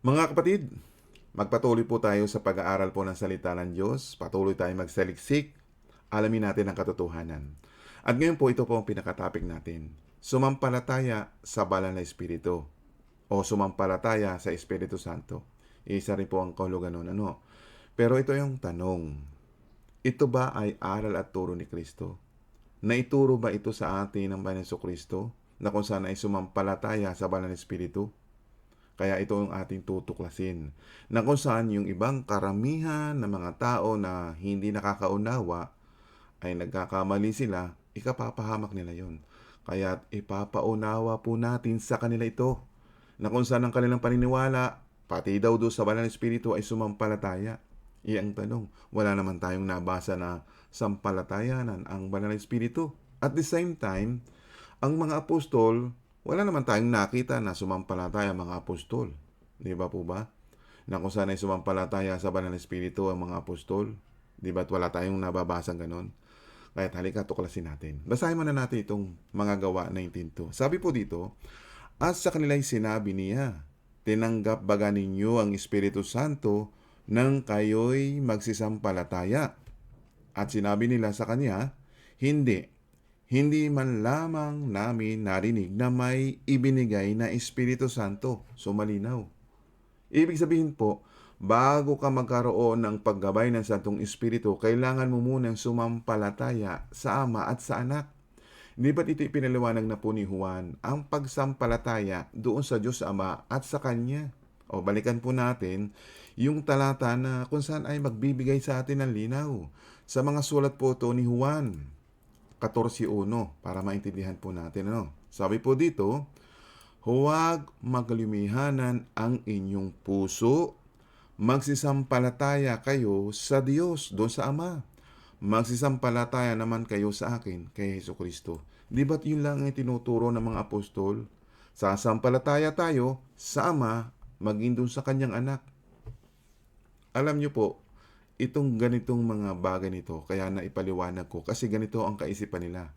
Mga kapatid, magpatuloy po tayo sa pag-aaral po ng salita ng Diyos. Patuloy tayo magsaliksik. Alamin natin ang katotohanan. At ngayon po ito po ang pinakatopic natin. Sumampalataya sa banal na Espiritu o sumampalataya sa Espiritu Santo. Isa rin po ang kahulugan nun. Ano? Pero ito yung tanong. Ito ba ay aral at turo ni Kristo? Naituro ba ito sa atin ng Banal Kristo na kung saan ay sumampalataya sa banal na Espiritu? Kaya ito ang ating tutuklasin. Na kung saan yung ibang karamihan ng mga tao na hindi nakakaunawa ay nagkakamali sila, ikapapahamak nila yon. Kaya ipapaunawa po natin sa kanila ito. Na kung saan ang kanilang paniniwala, pati daw doon sa banal na espiritu ay sumampalataya. Iyang tanong, wala naman tayong nabasa na sampalatayanan ang banal na espiritu. At the same time, ang mga apostol wala naman tayong nakita na sumampalataya mga apostol. Di ba po ba? Na kung saan ay sumampalataya sa banal na espiritu ang mga apostol. Di ba? At wala tayong nababasang ganon. Kaya halika tuklasin natin. Basahin muna natin itong mga gawa 19.2. Sabi po dito, At sa kanila'y sinabi niya, Tinanggap baga ninyo ang Espiritu Santo nang kayo'y magsisampalataya. At sinabi nila sa kanya, Hindi, hindi man lamang namin narinig na may ibinigay na Espiritu Santo. So malinaw. Ibig sabihin po, bago ka magkaroon ng paggabay ng Santong Espiritu, kailangan mo munang sumampalataya sa Ama at sa Anak. Di ba't ito ipinaliwanag na po ni Juan ang pagsampalataya doon sa Diyos Ama at sa Kanya? O balikan po natin yung talata na kung saan ay magbibigay sa atin ng linaw. Sa mga sulat po ito ni Juan 14.1 para maintindihan po natin. Ano? Sabi po dito, Huwag maglumihanan ang inyong puso. Magsisampalataya kayo sa Diyos, doon sa Ama. Magsisampalataya naman kayo sa akin, kay Heso Kristo. Di ba't yun lang ang tinuturo ng mga apostol? Sasampalataya tayo sa Ama, maging doon sa kanyang anak. Alam niyo po, itong ganitong mga bagay nito, kaya naipaliwanag ko, kasi ganito ang kaisipan nila.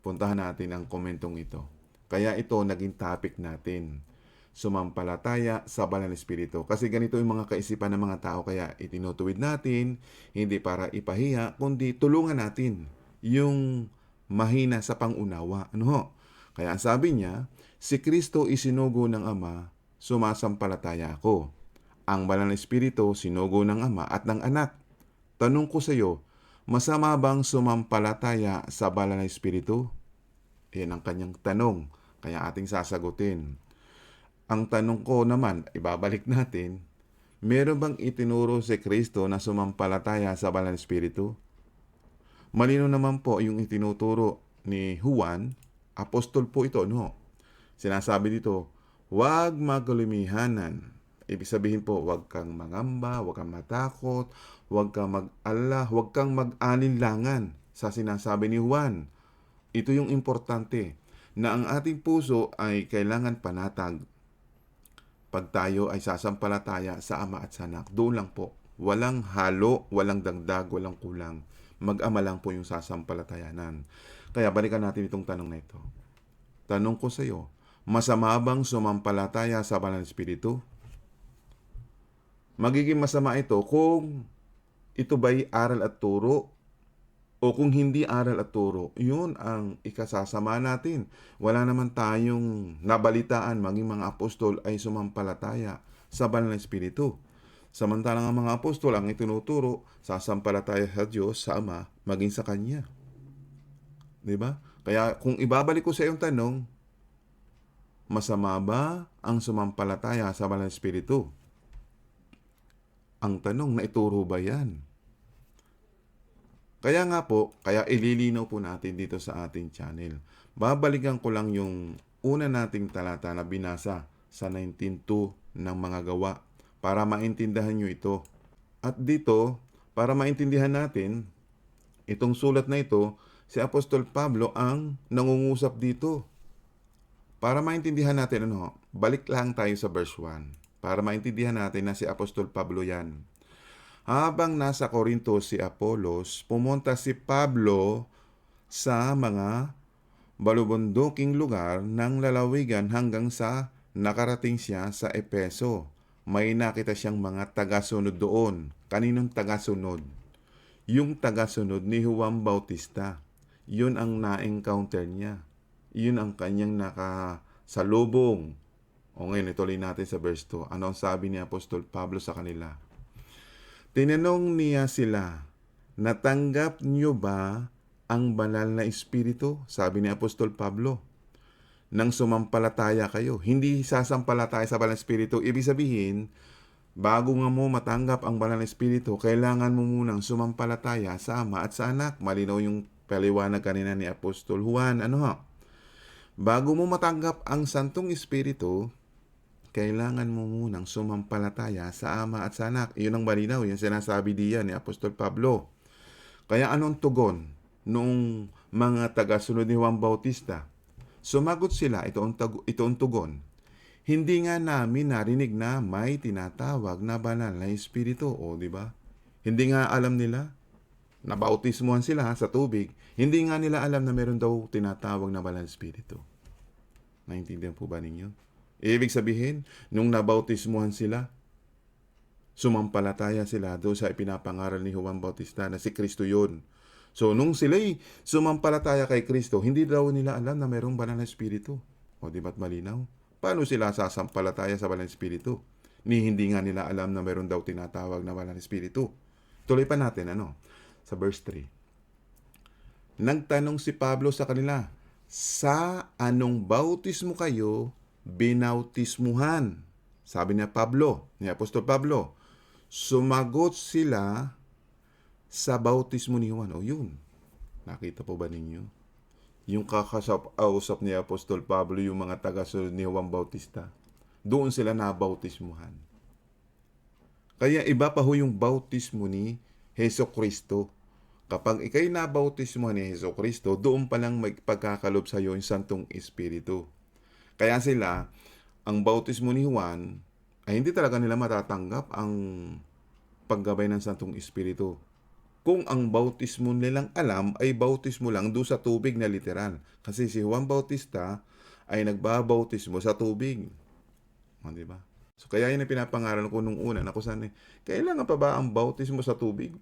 Puntahan natin ang komentong ito. Kaya ito naging topic natin. Sumampalataya sa banal na espiritu. Kasi ganito yung mga kaisipan ng mga tao kaya itinutuwid natin, hindi para ipahiya, kundi tulungan natin yung mahina sa pangunawa. Ano ho? Kaya ang sabi niya, si Kristo isinugo ng Ama, sumasampalataya ako. Ang banal na espiritu sinugo ng Ama at ng Anak. Tanong ko sa iyo, masama bang sumampalataya sa banal na espiritu? Yan ang kanyang tanong. Kaya ating sasagutin. Ang tanong ko naman, ibabalik natin, meron bang itinuro si Kristo na sumampalataya sa banal na espiritu? Malino naman po yung itinuturo ni Juan, apostol po ito, no? Sinasabi dito, huwag maglumihanan. Ibig sabihin po, huwag kang mangamba, huwag kang matakot, huwag kang mag-ala, huwag kang mag-alinlangan sa sinasabi ni Juan. Ito yung importante na ang ating puso ay kailangan panatag pag tayo ay sasampalataya sa Ama at sa Anak. Doon lang po. Walang halo, walang dagdag, walang kulang. Mag-ama lang po yung sasampalatayanan. Kaya balikan natin itong tanong na ito. Tanong ko sa iyo, masama bang sumampalataya sa Banal na Espiritu? Magiging masama ito kung ito ba'y aral at turo o kung hindi aral at turo, yun ang ikasasama natin. Wala naman tayong nabalitaan maging mga apostol ay sumampalataya sa banal na espiritu. Samantalang ang mga apostol ang itinuturo, sasampalataya sa Diyos, sa Ama, maging sa Kanya. Ba? Kaya kung ibabalik ko sa iyong tanong, masama ba ang sumampalataya sa banal na espiritu? Ang tanong, naituro ba yan? Kaya nga po, kaya ililinaw po natin dito sa ating channel. Babalikan ko lang yung una nating talata na binasa sa 19.2 ng mga gawa para maintindihan nyo ito. At dito, para maintindihan natin, itong sulat na ito, si Apostol Pablo ang nangungusap dito. Para maintindihan natin, ano, balik lang tayo sa verse 1. Para maintindihan natin na si Apostol Pablo yan. Habang nasa Corinto si Apolos, pumunta si Pablo sa mga balubunduking lugar ng lalawigan hanggang sa nakarating siya sa Epeso. may nakita siyang mga tagasunod doon. Kaninong tagasunod? Yung tagasunod ni Juan Bautista. Yun ang na-encounter niya. Yun ang kanyang nakasalubong. O ngayon, ituloy natin sa verse 2. Ano ang sabi ni Apostol Pablo sa kanila? Tinanong niya sila, Natanggap niyo ba ang banal na espiritu? Sabi ni Apostol Pablo. Nang sumampalataya kayo. Hindi sasampalataya sa banal na espiritu. Ibig sabihin, bago nga mo matanggap ang banal na espiritu, kailangan mo munang sumampalataya sa Ama at sa Anak. Malinaw yung paliwanag kanina ni Apostol Juan. Ano ha? Bago mo matanggap ang Santong Espiritu, kailangan mo munang sumampalataya sa Ama at sa Anak. Iyon ang malinaw, yung sinasabi diyan ni Apostol Pablo. Kaya anong tugon nung mga taga-sunod ni Juan Bautista? Sumagot sila, ito ang, tag- ito ang tugon. Hindi nga namin narinig na may tinatawag na banal na espiritu, o di ba? Hindi nga alam nila, nabautismuhan sila sa tubig, hindi nga nila alam na meron daw tinatawag na banal na espiritu. Naintindihan po ba ninyo? Ibig sabihin, nung nabautismuhan sila, sumampalataya sila doon sa ipinapangaral ni Juan Bautista na si Kristo yun. So, nung sila'y sumampalataya kay Kristo, hindi daw nila alam na mayroong banal na espiritu. O di ba't malinaw? Paano sila sasampalataya sa banal na espiritu? Ni hindi nga nila alam na mayroon daw tinatawag na banal na espiritu. Tuloy pa natin, ano? Sa verse 3. Nagtanong si Pablo sa kanila, sa anong bautismo kayo binautismuhan? Sabi niya Pablo, ni Apostol Pablo, sumagot sila sa bautismo ni Juan. O yun, nakita po ba ninyo? Yung kakasap-ausap ni Apostol Pablo, yung mga tagasunod ni Juan Bautista, doon sila nabautismuhan. Kaya iba pa ho yung bautismo ni Heso Kristo. Kapag ikay nabautismo ni Heso Kristo, doon pa lang magpagkakalob sa iyo yung Santong Espiritu. Kaya sila, ang bautismo ni Juan, ay hindi talaga nila matatanggap ang paggabay ng Santong Espiritu. Kung ang bautismo nilang alam ay bautismo lang doon sa tubig na literal. Kasi si Juan Bautista ay nagbabautismo sa tubig. O, di ba? So, kaya yun ang pinapangaral ko nung una na saan eh, kailangan pa ba ang bautismo sa tubig?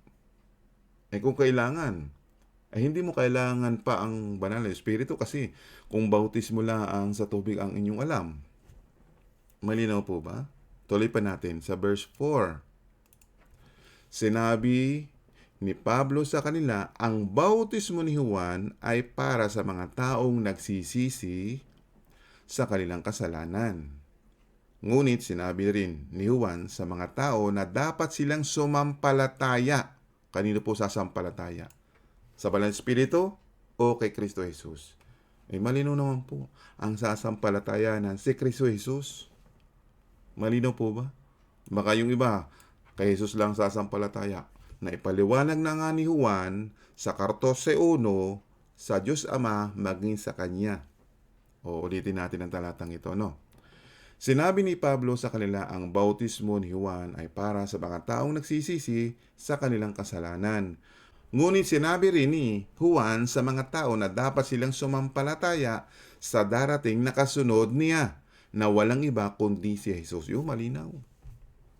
Eh kung kailangan, ay hindi mo kailangan pa ang banal na espiritu kasi kung bautismo lang ang sa tubig ang inyong alam. Malinaw po ba? Tuloy pa natin sa verse 4. Sinabi ni Pablo sa kanila, ang bautismo ni Juan ay para sa mga taong nagsisisi sa kanilang kasalanan. Ngunit sinabi rin ni Juan sa mga tao na dapat silang sumampalataya. Kanino po sasampalataya? Sa Banal Espiritu o kay Kristo Jesus? Ay malinaw naman po ang sasampalataya ng si Kristo Jesus. Malinaw po ba? Baka yung iba, kay Jesus lang sasampalataya. Na ipaliwanag na nga ni Juan sa 14.1 sa Diyos Ama maging sa Kanya. O ulitin natin ang talatang ito, no? Sinabi ni Pablo sa kanila ang bautismo ni Juan ay para sa mga taong nagsisisi sa kanilang kasalanan. Ngunit sinabi rin ni Juan sa mga tao na dapat silang sumampalataya sa darating na kasunod niya na walang iba kundi si Jesus. Yung malinaw.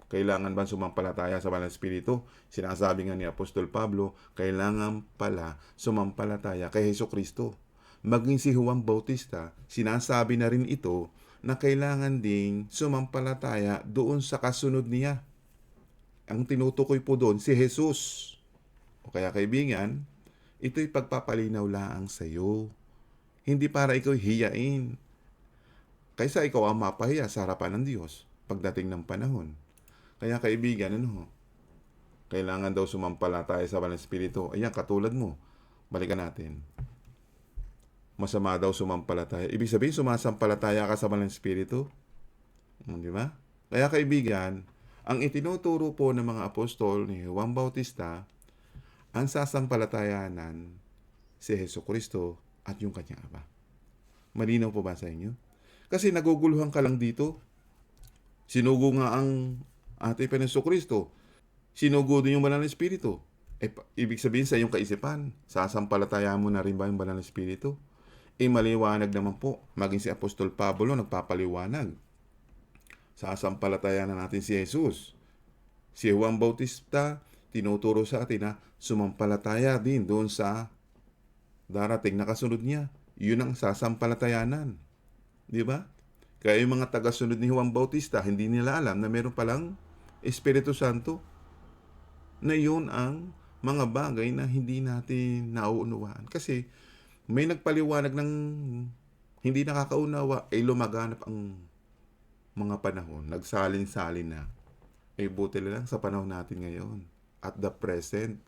Kailangan ba sumampalataya sa Banal Espiritu? Sinasabi nga ni Apostol Pablo, kailangan pala sumampalataya kay Heso Kristo. Maging si Juan Bautista, sinasabi na rin ito na kailangan ding sumampalataya doon sa kasunod niya. Ang tinutukoy po doon, si Jesus. O kaya kaibigan, ito'y pagpapalinaw lang sa iyo. Hindi para ikaw hiyain. Kaysa ikaw ang mapahiya sa harapan ng Diyos pagdating ng panahon. Kaya kaibigan, ano, kailangan daw sumampalataya sa Banal Espiritu. Ayan, katulad mo. Balikan natin masama daw sumampalataya. Ibig sabihin, sumasampalataya ka sa Banal Espiritu. Hmm, Di ba? Kaya kaibigan, ang itinuturo po ng mga apostol ni Juan Bautista, ang sasampalatayanan si Heso Kristo at yung kanyang Ama. Malinaw po ba sa inyo? Kasi naguguluhan ka lang dito. Sinugo nga ang ating Panginoon Kristo. Sinugo din yung Banal na Espiritu. Pa- ibig sabihin sa iyong kaisipan, sasampalataya mo na rin ba yung Banal na Espiritu? Eh maliwanag naman po, maging si Apostol Pablo nagpapaliwanag. sasampalatayan na natin si Jesus. Si Juan Bautista, tinuturo sa atin na sumampalataya din doon sa darating na kasunod niya. Yun ang sasampalatayanan. Di ba? Kaya yung mga tagasunod ni Juan Bautista, hindi nila alam na meron palang Espiritu Santo na yun ang mga bagay na hindi natin nauunawaan. Kasi may nagpaliwanag ng hindi nakakaunawa, ay lumaganap ang mga panahon. Nagsalin-salin na. Eh buti lang sa panahon natin ngayon. At the present,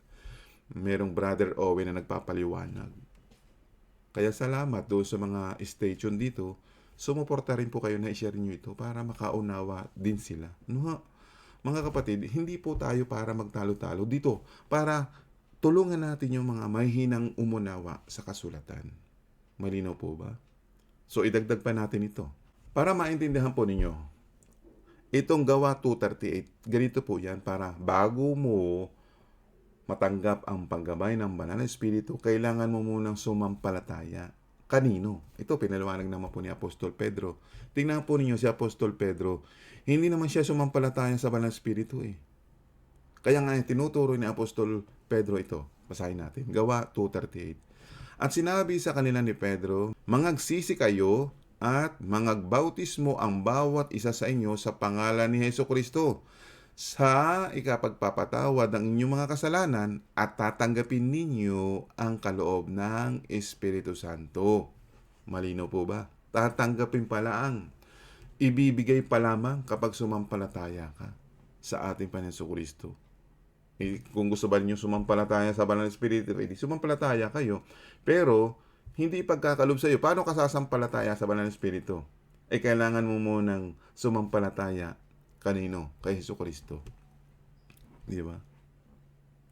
merong Brother Owen na nagpapaliwanag. Kaya salamat doon sa mga station dito. Sumuporta rin po kayo na i-share nyo ito para makaunawa din sila. No, ha? mga kapatid, hindi po tayo para magtalo-talo dito. Para tulungan natin yung mga mahihinang umunawa sa kasulatan. Malinaw po ba? So idagdag pa natin ito. Para maintindihan po ninyo, itong gawa 238, ganito po yan para bago mo matanggap ang paggabay ng banal na espiritu, kailangan mo munang sumampalataya. Kanino? Ito, pinaliwanag naman po ni Apostol Pedro. Tingnan po ninyo si Apostol Pedro, hindi naman siya sumampalataya sa banal na espiritu eh. Kaya nga, tinuturo ni Apostol Pedro ito. Basahin natin. Gawa 2.38. At sinabi sa kanila ni Pedro, Mangagsisi kayo at mangagbautismo ang bawat isa sa inyo sa pangalan ni Heso Kristo sa ikapagpapatawad ng inyong mga kasalanan at tatanggapin ninyo ang kaloob ng Espiritu Santo. Malino po ba? Tatanggapin pala ang ibibigay pa lamang kapag sumampalataya ka sa ating Panginoon Kristo. Eh, kung gusto ba niyo sumampalataya sa Banal na Espiritu, edi sumampalataya kayo. Pero, hindi pagkakalob sa iyo. Paano ka sasampalataya sa Banal na Espiritu? Eh, kailangan mo munang sumampalataya kanino? Kay Hesus Kristo. Di ba?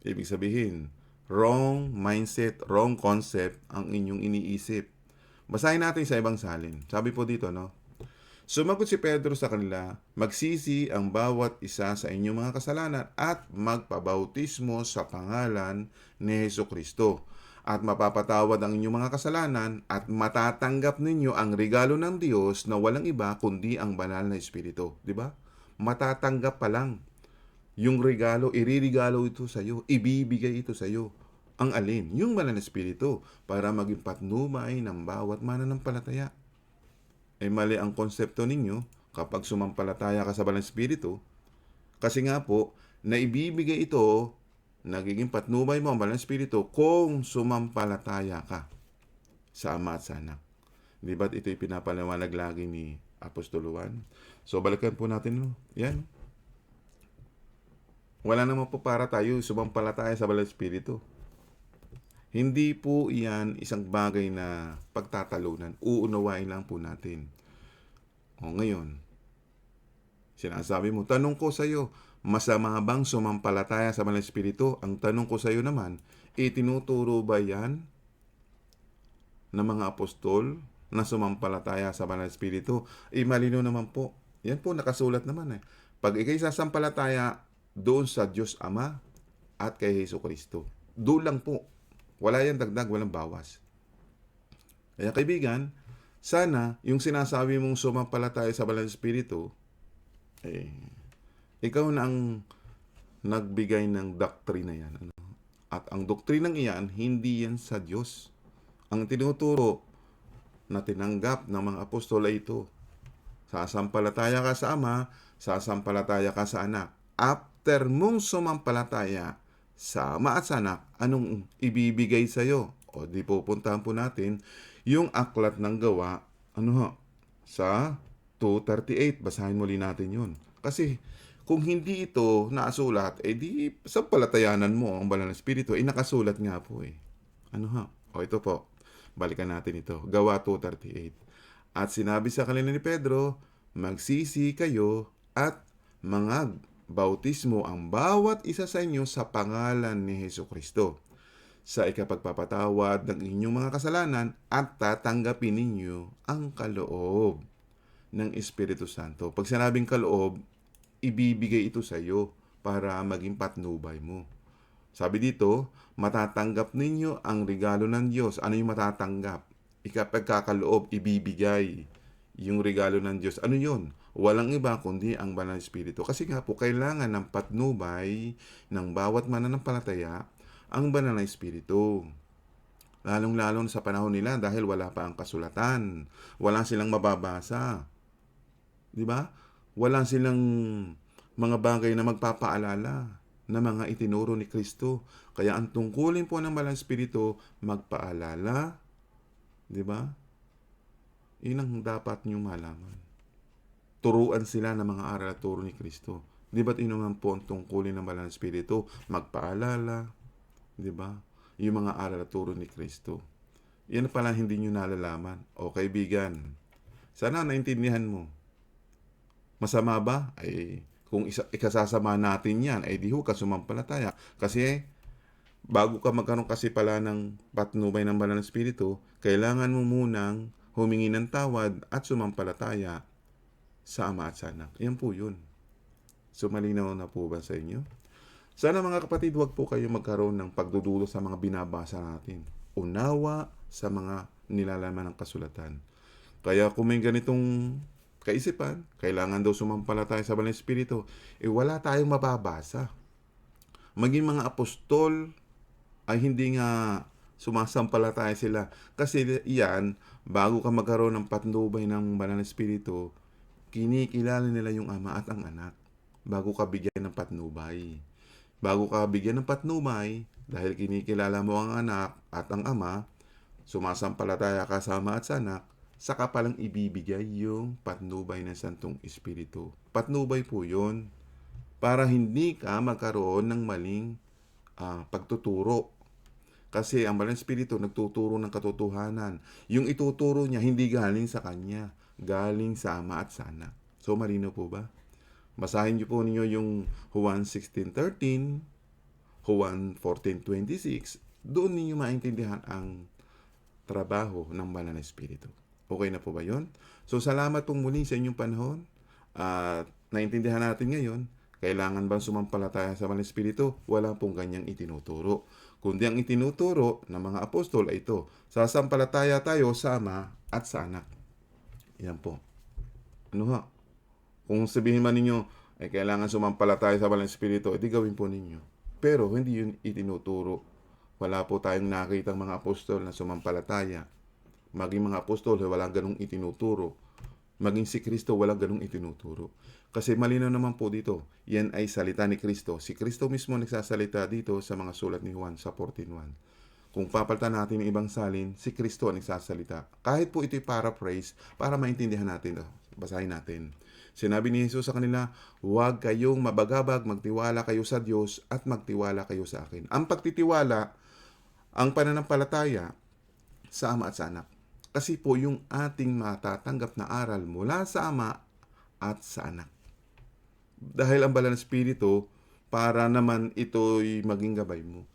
Ibig sabihin, wrong mindset, wrong concept ang inyong iniisip. Basahin natin sa ibang salin. Sabi po dito, no? Sumagot si Pedro sa kanila, magsisi ang bawat isa sa inyong mga kasalanan at magpabautismo sa pangalan ni Heso Kristo. At mapapatawad ang inyong mga kasalanan at matatanggap ninyo ang regalo ng Diyos na walang iba kundi ang banal na Espiritu. Di ba? Matatanggap pa lang yung regalo, iririgalo ito sa iyo, ibibigay ito sa iyo. Ang alin? Yung banal na Espiritu para maging patnumay ng bawat mananampalataya ay mali ang konsepto ninyo kapag sumampalataya ka sa Banal Espiritu. Kasi nga po, naibibigay ito, nagiging patnubay mo ang Banal Espiritu kung sumampalataya ka sa Ama at sa Anak. Di ba't ito'y pinapaliwanag lagi ni Apostol Juan? So, balikan po natin. No? Yan. Wala naman po para tayo sumampalataya sa Banal Espiritu. Hindi po iyan isang bagay na pagtatalunan. Uunawain lang po natin. O ngayon, sinasabi mo, tanong ko sa iyo, masama bang sumampalataya sa Banal Espiritu? Ang tanong ko sa iyo naman, itinuturo ba yan ng mga apostol na sumampalataya sa Banal Espiritu? Eh, malino naman po. Yan po, nakasulat naman eh. Pag ikay sasampalataya doon sa Diyos Ama at kay Heso Kristo. Doon lang po. Wala yan dagdag, walang bawas. Kaya kaibigan, sana yung sinasabi mong sumampalataya sa Banal Espiritu, eh, ikaw na ang nagbigay ng doktrina yan. Ano? At ang doktrinang iyan, hindi yan sa Diyos. Ang tinuturo na tinanggap ng mga apostol ay ito. Sasampalataya ka sa Ama, sasampalataya ka sa Anak. After mong sumampalataya sa Ama at sa Anak, anong ibibigay sa iyo? O di pupuntahan po natin yung aklat ng gawa, ano ha, sa 238. Basahin muli natin yun. Kasi kung hindi ito nakasulat, eh di sa palatayanan mo ang banal na espiritu, eh nakasulat nga po eh. Ano ha? O ito po, balikan natin ito. Gawa 238. At sinabi sa kanila ni Pedro, magsisi kayo at mangag bautismo ang bawat isa sa inyo sa pangalan ni Heso Kristo sa ikapagpapatawad ng inyong mga kasalanan at tatanggapin ninyo ang kaloob ng Espiritu Santo. Pag sinabing kaloob, ibibigay ito sa iyo para maging patnubay mo. Sabi dito, matatanggap ninyo ang regalo ng Diyos. Ano yung matatanggap? Ikapagkakaloob, ibibigay yung regalo ng Diyos. Ano yun? Walang iba kundi ang banal na espiritu. Kasi nga po, kailangan ng patnubay ng bawat mananampalataya ang banal na espiritu. Lalong-lalo sa panahon nila dahil wala pa ang kasulatan. Wala silang mababasa. Di ba? Wala silang mga bagay na magpapaalala na mga itinuro ni Kristo. Kaya ang tungkulin po ng Malang Espiritu, magpaalala. Di ba? Yun ang dapat niyong malaman. Turuan sila ng mga aral at turo ni Kristo. Di ba't yun naman po ang tungkulin ng Malang Espiritu? Magpaalala. Di ba? Yung mga aral at turo ni Kristo. Yan pala hindi nyo nalalaman. O kaibigan, sana naintindihan mo. Masama ba? Ay, kung isa, ikasasama natin yan, ay di ho ka sumampalataya. Kasi, bago ka magkaroon kasi pala ng patnubay ng banal na espiritu, kailangan mo munang humingi ng tawad at sumampalataya sa ama at sa anak. Yan po yun. So, malinaw na po ba sa inyo? Sana mga kapatid, huwag po kayo magkaroon ng pagdudulo sa mga binabasa natin. Unawa sa mga nilalaman ng kasulatan. Kaya kung may ganitong kaisipan, kailangan daw sumampalataya sa Banal na Espiritu, eh wala tayong mababasa. Maging mga apostol ay hindi nga sumasampalataya sila. Kasi yan, bago ka magkaroon ng patnubay ng Banal na Espiritu, kinikilala nila yung ama at ang anak bago ka bigyan ng patnubay. Bago ka bigyan ng patnubay, dahil kinikilala mo ang anak at ang ama, sumasampalataya ka sa ama at sa anak, saka palang ibibigay yung patnubay ng Santong Espiritu. Patnubay po yun para hindi ka magkaroon ng maling ah, pagtuturo. Kasi ang Banal na Espiritu nagtuturo ng katotohanan. Yung ituturo niya hindi galing sa kanya, galing sa ama at sa anak. So malino po ba? Basahin niyo po ninyo yung Juan 16.13, Juan 14.26. Doon ninyo maintindihan ang trabaho ng Banal na Espiritu. Okay na po ba yon? So salamat pong muli sa inyong panahon. At naintindihan natin ngayon, kailangan bang sumampalataya sa Banal na Espiritu? Wala pong ganyang itinuturo. Kundi ang itinuturo ng mga apostol ay ito, sasampalataya tayo sa Ama at sa Anak. Yan po. Ano ha? Kung sabihin man ninyo, ay kailangan sumampalataya sa Banal na Espiritu, edi gawin po ninyo. Pero hindi yun itinuturo. Wala po tayong nakitang mga apostol na sumampalataya. Maging mga apostol, walang ganong itinuturo. Maging si Kristo, walang ganong itinuturo. Kasi malinaw naman po dito, yan ay salita ni Kristo. Si Kristo mismo nagsasalita dito sa mga sulat ni Juan sa 14.1. Kung papalitan natin ng ibang salin, si Kristo ang nagsasalita. Kahit po ito'y paraphrase, para maintindihan natin. Oh, basahin natin. Sinabi ni Jesus sa kanila, huwag kayong mabagabag, magtiwala kayo sa Diyos at magtiwala kayo sa akin. Ang pagtitiwala, ang pananampalataya sa Ama at sa Anak. Kasi po yung ating matatanggap na aral mula sa Ama at sa Anak. Dahil ang Banal na Espiritu, para naman ito'y maging gabay mo.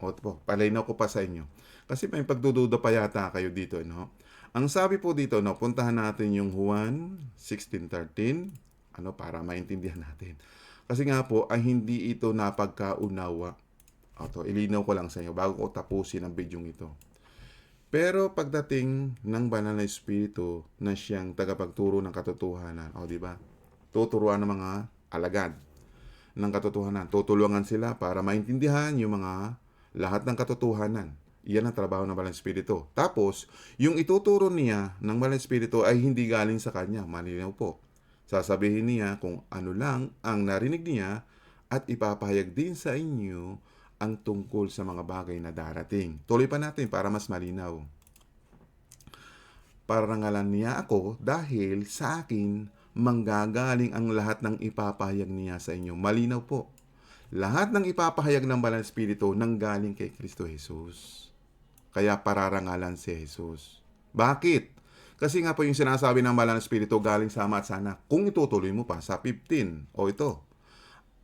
O po, palinaw ko pa sa inyo. Kasi may pagdududa pa yata kayo dito, no? Ang sabi po dito, no, puntahan natin yung Juan 16.13, ano, para maintindihan natin. Kasi nga po, ay hindi ito napagkaunawa. O to, ilinaw ko lang sa inyo bago ko tapusin ang video ito. Pero pagdating ng banal na espiritu na siyang tagapagturo ng katotohanan, o di ba? Tuturuan ng mga alagad ng katotohanan. Tutulungan sila para maintindihan yung mga lahat ng katotohanan. Iyan ang trabaho ng Banal na Espiritu. Tapos, yung ituturo niya ng Banal na Espiritu ay hindi galing sa kanya. Malinaw po. Sasabihin niya kung ano lang ang narinig niya at ipapahayag din sa inyo ang tungkol sa mga bagay na darating. Tuloy pa natin para mas malinaw. Parangalan niya ako dahil sa akin manggagaling ang lahat ng ipapahayag niya sa inyo. Malinaw po. Lahat ng ipapahayag ng Banal na Espiritu nanggaling kay Kristo Jesus. Kaya pararangalan si Jesus. Bakit? Kasi nga po yung sinasabi ng Banal na Espiritu galing sa Ama at sa Anak. Kung itutuloy mo pa sa 15, o ito,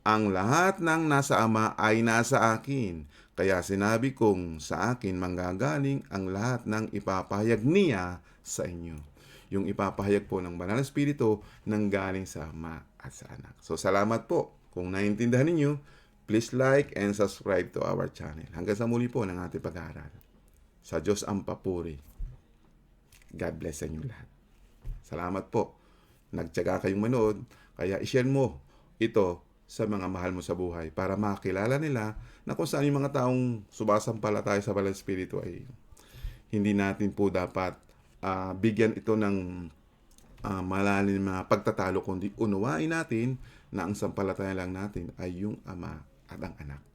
ang lahat ng nasa Ama ay nasa akin. Kaya sinabi kong sa akin manggagaling ang lahat ng ipapahayag niya sa inyo. Yung ipapahayag po ng Banal na Espiritu nang galing sa Ama at sa Anak. So salamat po. Kung naiintindihan ninyo, please like and subscribe to our channel. Hanggang sa muli po ng ating pag-aaral. Sa Diyos ang papuri. God bless sa inyo lahat. Salamat po. nagtyaga kayong manood. Kaya ishare mo ito sa mga mahal mo sa buhay para makilala nila na kung saan yung mga taong subasampalataya sa Banal Espiritu ay hindi natin po dapat ah, bigyan ito ng ah, malalim na pagtatalo kundi unawain natin na ang sampalataya lang natin ay yung Ama at ang Anak.